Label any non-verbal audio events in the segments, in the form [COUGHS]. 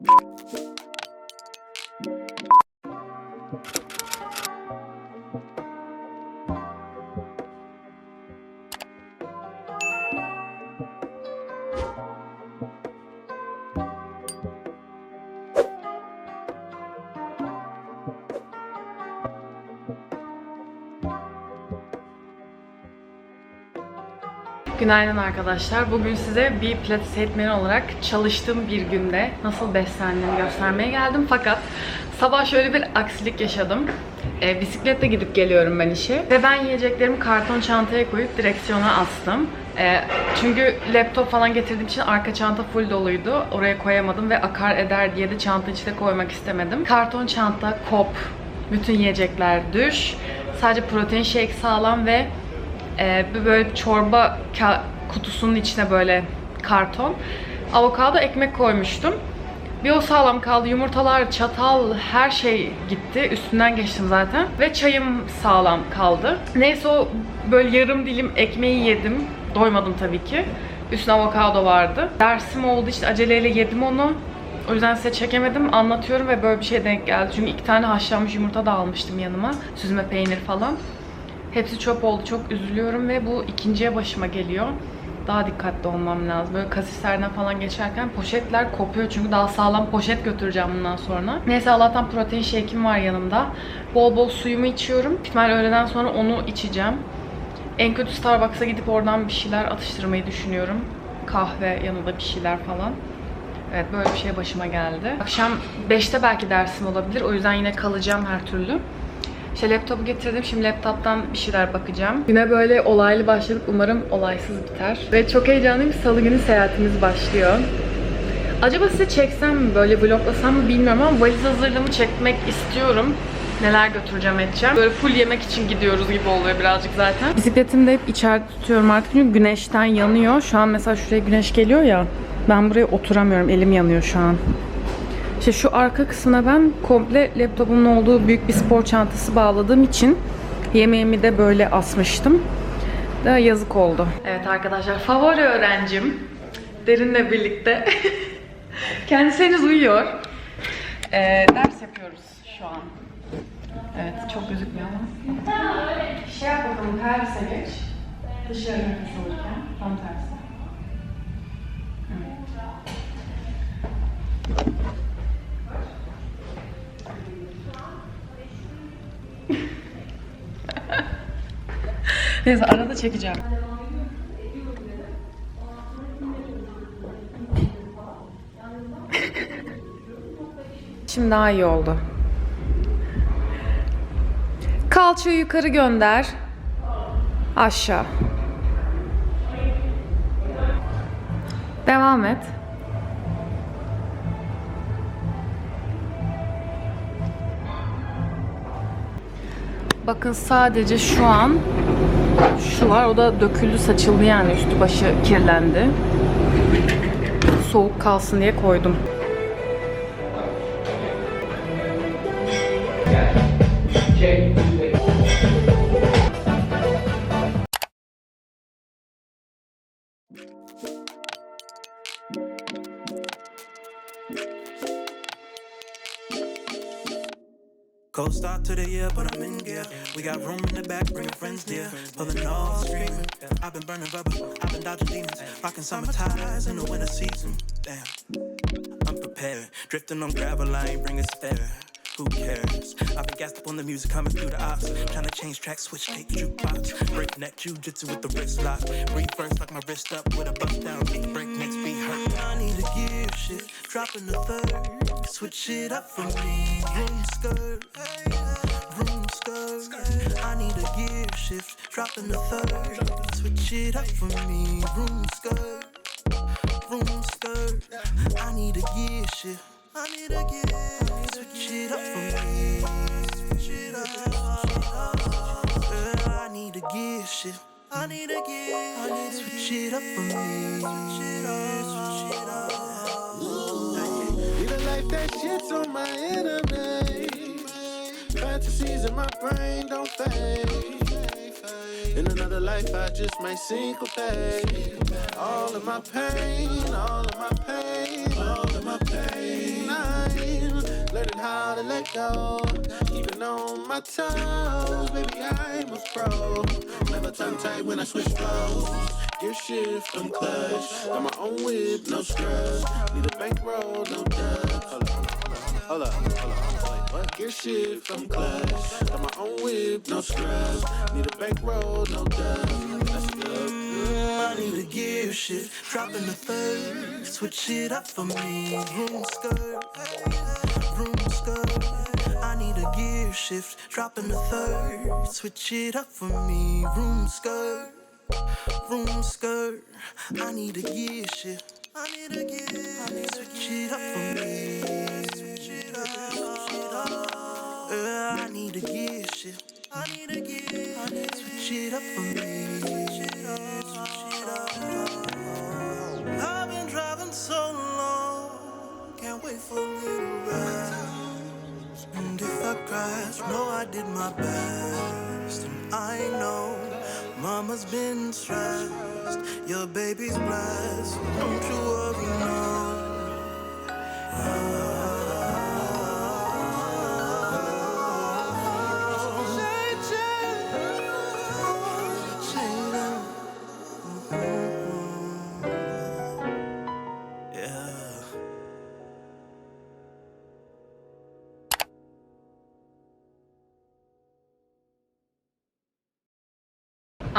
you Günaydın arkadaşlar. Bugün size bir pilates eğitmeni olarak çalıştığım bir günde nasıl beslendiğimi göstermeye geldim. Fakat sabah şöyle bir aksilik yaşadım. E, bisikletle gidip geliyorum ben işe. Ve ben yiyeceklerimi karton çantaya koyup direksiyona astım. E, çünkü laptop falan getirdiğim için arka çanta full doluydu. Oraya koyamadım ve akar eder diye de çanta içine koymak istemedim. Karton çanta, kop, bütün yiyecekler düş. Sadece protein shake sağlam ve bir böyle çorba kutusunun içine böyle karton. Avokado ekmek koymuştum. Bir o sağlam kaldı. Yumurtalar, çatal, her şey gitti. Üstünden geçtim zaten. Ve çayım sağlam kaldı. Neyse o böyle yarım dilim ekmeği yedim. Doymadım tabii ki. Üstüne avokado vardı. Dersim oldu işte aceleyle yedim onu. O yüzden size çekemedim. Anlatıyorum ve böyle bir şey denk geldi. Çünkü iki tane haşlanmış yumurta da almıştım yanıma. Süzme peynir falan. Hepsi çöp oldu. Çok üzülüyorum ve bu ikinciye başıma geliyor. Daha dikkatli olmam lazım. Böyle kasislerden falan geçerken poşetler kopuyor çünkü daha sağlam poşet götüreceğim bundan sonra. Neyse Allah'tan protein shake'im var yanımda. Bol bol suyumu içiyorum. İhtimal öğleden sonra onu içeceğim. En kötü Starbucks'a gidip oradan bir şeyler atıştırmayı düşünüyorum. Kahve yanında bir şeyler falan. Evet böyle bir şey başıma geldi. Akşam 5'te belki dersim olabilir. O yüzden yine kalacağım her türlü. İşte laptopu getirdim. Şimdi laptoptan bir şeyler bakacağım. Güne böyle olaylı başladık. Umarım olaysız biter. Ve çok heyecanlıyım. Salı günü seyahatimiz başlıyor. Acaba size çeksem mi böyle vloglasam mı bilmiyorum ama valiz hazırlığımı çekmek istiyorum. Neler götüreceğim edeceğim. Böyle full yemek için gidiyoruz gibi oluyor birazcık zaten. Bisikletimi de hep içeride tutuyorum artık çünkü güneşten yanıyor. Şu an mesela şuraya güneş geliyor ya. Ben buraya oturamıyorum. Elim yanıyor şu an. İşte şu arka kısmına ben komple laptopumun olduğu büyük bir spor çantası bağladığım için yemeğimi de böyle asmıştım. Da yazık oldu. Evet arkadaşlar favori öğrencim Derin'le birlikte. [LAUGHS] Kendisi henüz uyuyor. Ee, ders yapıyoruz şu an. Evet çok gözükmüyor ama. Şey yap bakalım terse geç. Dışarı alırken tam tersi. Neyse arada çekeceğim. [LAUGHS] Şimdi daha iyi oldu. Kalçayı yukarı gönder. Aşağı. Devam et. Bakın sadece şu an şu var. O da döküldü, saçıldı yani üstü başı kirlendi. Soğuk kalsın diye koydum. Cold start to the year, but I'm in gear. We got room in the back, bringing friends dear. Pulling off street. I've been burning rubber, I've been dodging demons. Rocking summer ties in the winter season. Damn, I'm prepared. Drifting on gravel, I ain't bringing spare. Who cares? I've been gassed up on the music coming through the ops. Trying to change tracks, switch take jukebox. Breakneck jujitsu with the wrist lock. Reverse lock my wrist up with a bust down beat. Breakneck speed hurt. I need a gear shift, dropping the third. Switch it up for me. Room skirt, room skirt. I need a gear shift, dropping the third. Switch it up for me. Room skirt, room skirt. I need a gear shift. I need a gear. Switch it up for me. Switch it up. Girl, I need a gear shift. I need a gear. I need to switch it up for me. Switch it up. Switch it up. Need a life that shits on my enemies. Fantasies in my brain don't fade. In another life, I just might syncopate. All of my pain, all of my pain, all of my pain. Learned how to let go. Even on my toes, baby, I'm a pro. Never tongue tight when I switch flows. Gear shift, I'm clutch. Got my own whip, no scrubs. Need a bankroll, no dubs. Hold up, hold up, hold up, what? Gear shift, I'm clutch. Got my own whip, no scrubs. Need a bankroll, no go. I need a gear shift, dropping the third, switch it up for me. Skirt, I need a gear shift, dropping the third, switch it up for me. Room skirt, room skirt. I need a gear shift. I need a gear,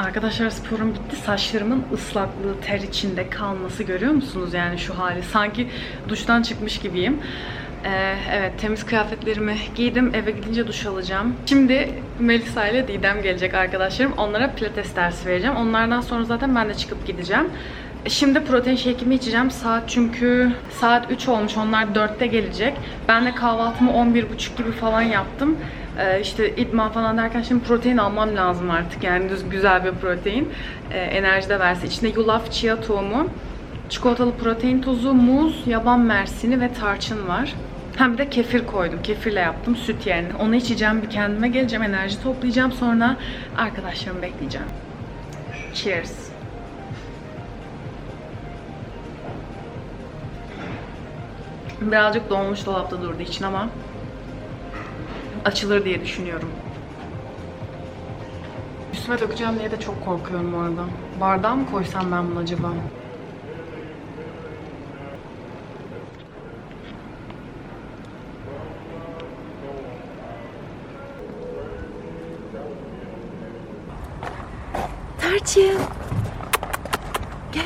Arkadaşlar sporum bitti. Saçlarımın ıslaklığı, ter içinde kalması görüyor musunuz? Yani şu hali. Sanki duştan çıkmış gibiyim. Ee, evet temiz kıyafetlerimi giydim. Eve gidince duş alacağım. Şimdi Melisa ile Didem gelecek arkadaşlarım. Onlara pilates dersi vereceğim. Onlardan sonra zaten ben de çıkıp gideceğim. Şimdi protein shake'imi içeceğim. Saat çünkü saat 3 olmuş. Onlar 4'te gelecek. Ben de kahvaltımı 11.30 gibi falan yaptım. Ee, işte idman falan derken şimdi protein almam lazım artık. Yani düz güzel bir protein. Ee, enerji de versin. İçinde yulaf, chia tohumu, çikolatalı protein tozu, muz, yaban mersini ve tarçın var. Hem de kefir koydum. Kefirle yaptım süt yerine. Onu içeceğim, bir kendime geleceğim, enerji toplayacağım. Sonra arkadaşlarımı bekleyeceğim. Cheers. Birazcık donmuş dolapta durduğu için ama açılır diye düşünüyorum. Üstüme dökeceğim diye de çok korkuyorum bu arada. Bardağa mı koysam ben bunu acaba? Tarçın. Gel.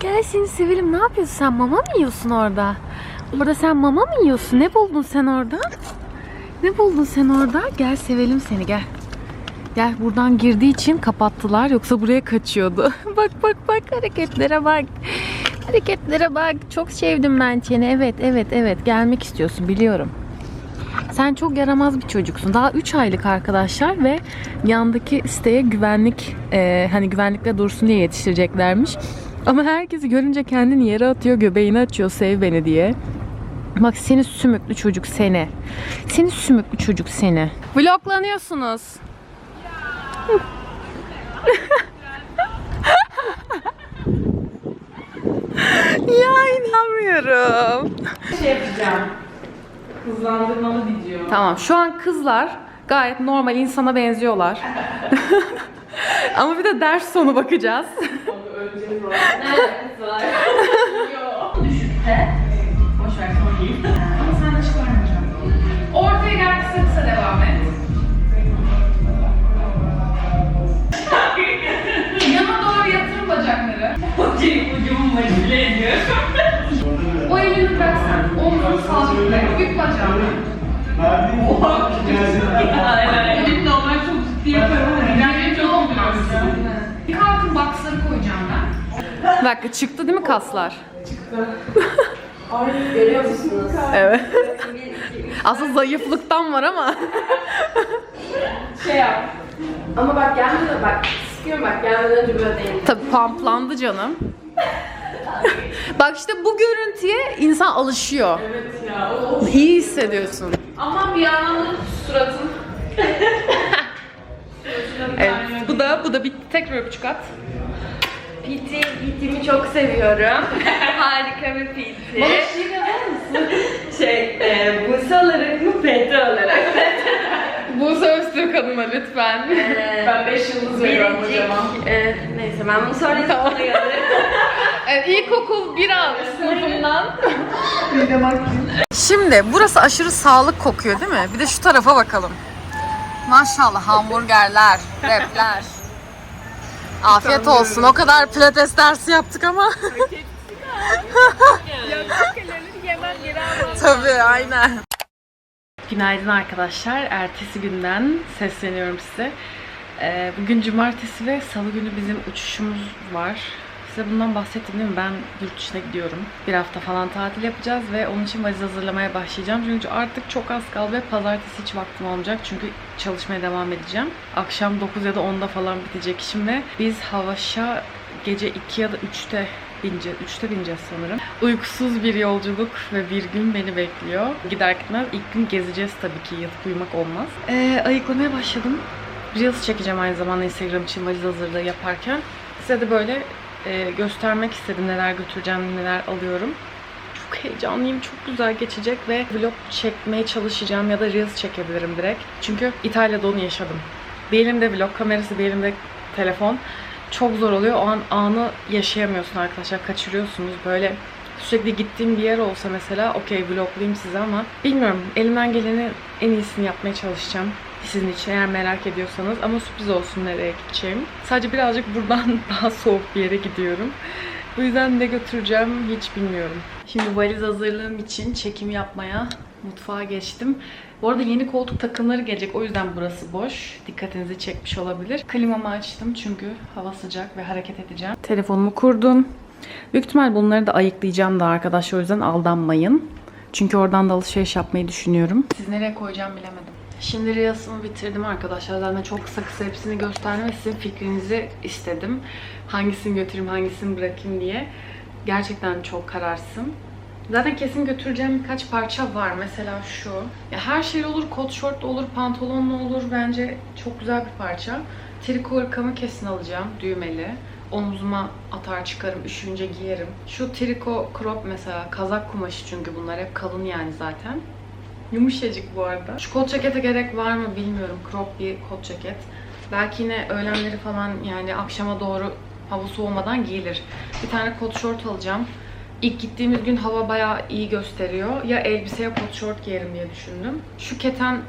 Gel seni sevelim. Ne yapıyorsun sen? Mama mı yiyorsun orada? Orada sen mama mı yiyorsun? Ne buldun sen orada? Ne buldun sen orada? Gel sevelim seni gel. Gel buradan girdiği için kapattılar. Yoksa buraya kaçıyordu. [LAUGHS] bak bak bak hareketlere bak. Hareketlere bak. Çok sevdim ben seni. Evet evet evet. Gelmek istiyorsun biliyorum. Sen çok yaramaz bir çocuksun. Daha 3 aylık arkadaşlar ve yandaki siteye güvenlik e, hani güvenlikle dursun diye yetiştireceklermiş. Ama herkesi görünce kendini yere atıyor, göbeğini açıyor sev beni diye. Bak seni sümüklü çocuk seni. Seni sümüklü çocuk seni. Vloglanıyorsunuz. Ya inanmıyorum. Şey yapacağım. Hızlandırmalı video. Tamam şu an kızlar gayet normal insana benziyorlar. [LAUGHS] Ama bir de ders sonu bakacağız. Boş ver sorayım. Ama sen de çıkarmayacağım. Ortaya gel kısa kısa devam et. [LAUGHS] Yana doğru yatır bacakları. Okey, ucumu manipüle ediyorum. o elini bırak sen. Omzunu sabitle. Bük bacağını. Oha. Benim normal çok ciddi yaparım. Yani çok olmuyorsun. Bir kalkın boxları koyacağım ben. Bir dakika çıktı değil mi kaslar? [LAUGHS] Görüyor musunuz? Evet. Aslında zayıflıktan var ama. Şey yap. Ama bak gelmeden bak sıkıyorum bak gelmeden önce böyle değil. Tabii pamplandı canım. Bak işte bu görüntüye insan alışıyor. Evet ya. O, İyi hissediyorsun. Ama bir yandan da suratın. [LAUGHS] Evet. Bu da bu da bir tekrar öpücük at. PT, PT'mi çok seviyorum. [LAUGHS] Harika bir PT. Bana şey yapar mısın? [LAUGHS] Şey, e, Bursalı PT olarak. [LAUGHS] Buse Öztürk Hanım'a lütfen. ben 5 yıldız veriyorum hocama. Ee, neyse ben bunu söyleyeyim sana göre. Evet, ilkokul 1 A sınıfından. Şimdi burası aşırı sağlık kokuyor değil mi? Bir de şu tarafa bakalım. Maşallah hamburgerler, repler. Afiyet olsun. O kadar pilates dersi yaptık ama. Tabii aynen. Günaydın arkadaşlar. Ertesi günden sesleniyorum size. Ee, bugün cumartesi ve salı günü bizim uçuşumuz var. Size bundan bahsettim değil mi? Ben yurt dışına gidiyorum. Bir hafta falan tatil yapacağız ve onun için valiz hazırlamaya başlayacağım. Çünkü artık çok az kaldı ve pazartesi hiç vaktim olmayacak. Çünkü çalışmaya devam edeceğim. Akşam 9 ya da 10'da falan bitecek işim ve biz Havaş'a gece 2 ya da 3'te bineceğiz. 3'te bineceğiz sanırım. Uykusuz bir yolculuk ve bir gün beni bekliyor. Gider gitmez ilk gün gezeceğiz tabii ki. Yatıp uyumak olmaz. Ee, ayıklamaya başladım. Reels çekeceğim aynı zamanda Instagram için valiz hazırlığı yaparken. Size de böyle e, göstermek istedim neler götüreceğim, neler alıyorum. Çok heyecanlıyım, çok güzel geçecek ve vlog çekmeye çalışacağım ya da Reels çekebilirim direkt. Çünkü İtalya'da onu yaşadım. Bir elimde vlog kamerası, bir elimde telefon. Çok zor oluyor. O an anı yaşayamıyorsun arkadaşlar. Kaçırıyorsunuz. Böyle sürekli gittiğim bir yer olsa mesela okey vloglayayım size ama bilmiyorum. Elimden geleni en iyisini yapmaya çalışacağım. Sizin için eğer merak ediyorsanız ama sürpriz olsun nereye gideceğim. Sadece birazcık buradan [LAUGHS] daha soğuk bir yere gidiyorum. Bu yüzden ne götüreceğim hiç bilmiyorum. Şimdi valiz hazırlığım için çekim yapmaya mutfağa geçtim. Bu arada yeni koltuk takımları gelecek. O yüzden burası boş. Dikkatinizi çekmiş olabilir. Klimamı açtım çünkü hava sıcak ve hareket edeceğim. Telefonumu kurdum. Büyük ihtimal bunları da ayıklayacağım da arkadaşlar. O yüzden aldanmayın. Çünkü oradan da alışveriş yapmayı düşünüyorum. Siz nereye koyacağım bilemedim. Şimdi Reels'ımı bitirdim arkadaşlar. Zaten çok kısa kısa hepsini gösterdim ve sizin fikrinizi istedim. Hangisini götüreyim, hangisini bırakayım diye. Gerçekten çok kararsın. Zaten kesin götüreceğim birkaç parça var. Mesela şu. Ya her şey olur, kot şort olur, pantolonla olur. Bence çok güzel bir parça. Triko ırkamı kesin alacağım. Düğmeli. Omzuma atar çıkarım, üşüyünce giyerim. Şu triko crop mesela kazak kumaşı çünkü bunlar hep kalın yani zaten. Yumuşacık bu arada. Şu kot cekete gerek var mı bilmiyorum. Crop bir kot ceket. Belki yine öğlenleri falan yani akşama doğru hava soğumadan giyilir. Bir tane kot şort alacağım. İlk gittiğimiz gün hava bayağı iyi gösteriyor. Ya elbiseye kot şort giyerim diye düşündüm. Şu keten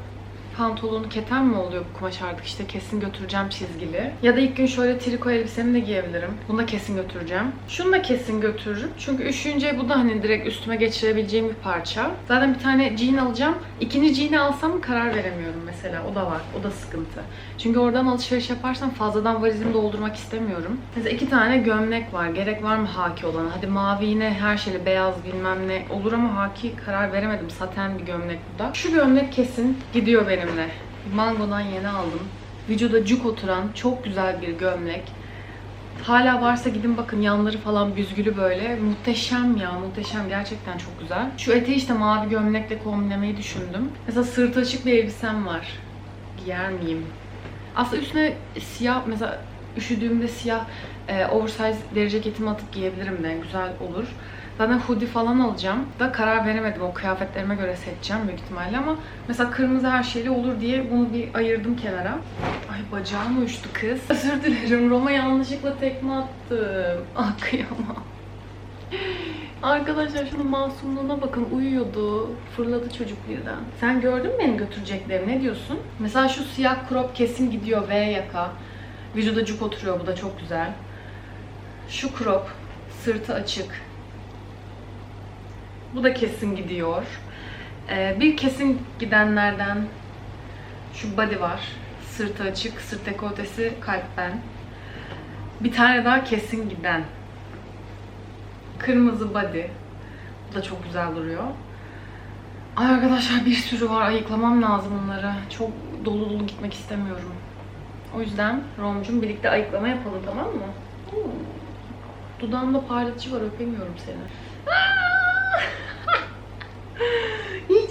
pantolonu keten mi oluyor bu kumaş artık işte kesin götüreceğim çizgili. Ya da ilk gün şöyle triko elbisemi de giyebilirim. Bunu da kesin götüreceğim. Şunu da kesin götürürüm. Çünkü üşüyünce bu da hani direkt üstüme geçirebileceğim bir parça. Zaten bir tane jean alacağım. İkinci jean'i alsam karar veremiyorum mesela. O da var. O da sıkıntı. Çünkü oradan alışveriş yaparsam fazladan valizimi doldurmak istemiyorum. Mesela iki tane gömlek var. Gerek var mı haki olan? Hadi mavi yine her şeyle beyaz bilmem ne olur ama haki karar veremedim. Saten bir gömlek bu da. Şu gömlek kesin gidiyor benimle. Mango'dan yeni aldım. Vücuda cuk oturan çok güzel bir gömlek. Hala varsa gidin bakın yanları falan büzgülü böyle. Muhteşem ya muhteşem gerçekten çok güzel. Şu eteği işte mavi gömlekle kombinlemeyi düşündüm. Mesela sırtı açık bir elbisem var. Giyer miyim? Aslında üstüne siyah mesela üşüdüğümde siyah e, oversize deri ceketimi atıp giyebilirim de güzel olur. Zaten hoodie falan alacağım. Da karar veremedim. O kıyafetlerime göre seçeceğim büyük ihtimalle ama mesela kırmızı her şeyli olur diye bunu bir ayırdım kenara. Ay bacağım uyuştu kız. [LAUGHS] Özür dilerim. Roma yanlışlıkla tekme attım. [LAUGHS] Ah kıyamam. Arkadaşlar şunun masumluğuna bakın uyuyordu. Fırladı çocuk birden. Sen gördün mü benim götüreceklerimi? Ne diyorsun? Mesela şu siyah crop kesin gidiyor V yaka. Vücuda cuk oturuyor bu da çok güzel. Şu crop sırtı açık. Bu da kesin gidiyor. Ee, bir kesin gidenlerden şu body var. Sırtı açık, sırt dekoltesi kalpten. Bir tane daha kesin giden. Kırmızı body. Bu da çok güzel duruyor. Ay arkadaşlar bir sürü var. Ayıklamam lazım onları. Çok dolu dolu gitmek istemiyorum. O yüzden Romcum birlikte ayıklama yapalım tamam mı? Oo. Dudağımda parlatıcı var öpemiyorum seni.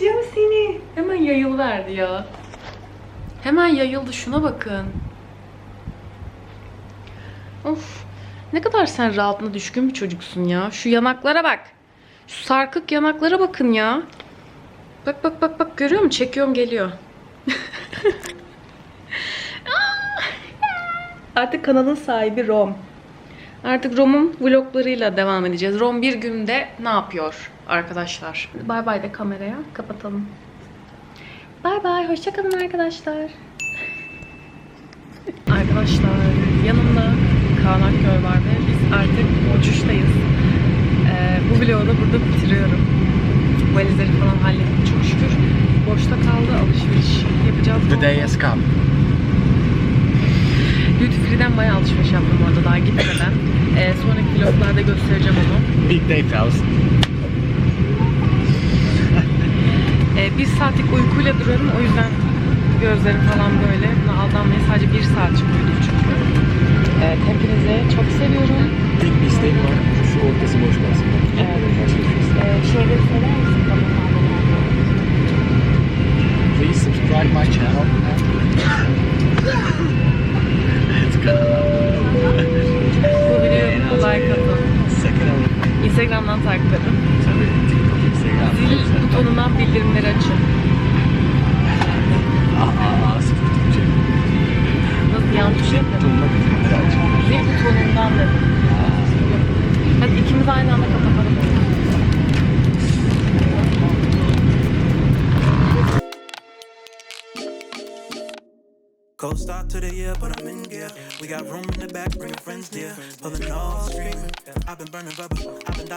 Yiyeceğim seni. Hemen yayılıverdi ya. Hemen yayıldı şuna bakın. Of. Ne kadar sen rahatına düşkün bir çocuksun ya. Şu yanaklara bak. Şu sarkık yanaklara bakın ya. Bak bak bak bak görüyor musun? Çekiyorum geliyor. [LAUGHS] Artık kanalın sahibi Rom. Artık Rom'un vloglarıyla devam edeceğiz. Rom bir günde ne yapıyor arkadaşlar? Bay bay de kameraya. Kapatalım. Bay bay. Hoşçakalın arkadaşlar. [LAUGHS] Arkadaşlar yanımda Kaan Akgöl var ve biz artık uçuştayız. Ee, bu vlogu da burada bitiriyorum. Valizleri falan hallettik çok şükür. Boşta kaldı alışveriş yapacağız. The day has come. Duty Free'den bayağı alışveriş yaptım orada daha gitmeden. [COUGHS] Ee, sonraki vloglarda göstereceğim onu. Big day, fellas. [LAUGHS] Ee, bir saatlik uykuyla duruyorum o yüzden gözlerim falan böyle. Buna aldanmayın sadece bir saatlik uyudum çünkü. Evet hepinizi çok seviyorum. Tek bir isteğim var. Şu ortası boş kalsın. Evet. Ee, şeyleri söyler misin Please subscribe my channel. [LAUGHS] evet kanalıma Bu videoyu like atın. sakın olun. Instagram'dan takip edin. Tabii TikTok, Instagram. Zil butonundan bildirimleri açın. Aa, aa, aa, sıfır. Nasıl yanlış Zil yapmadım? butonuna bildirimleri aç. Zil butonundan dedim. Hadi ikimiz aynı anda kapatalım. Cold start to the year, but I'm in gear. We got room in the back, bring your friends near. Pulling off, screaming. I've been burning rubber, I've been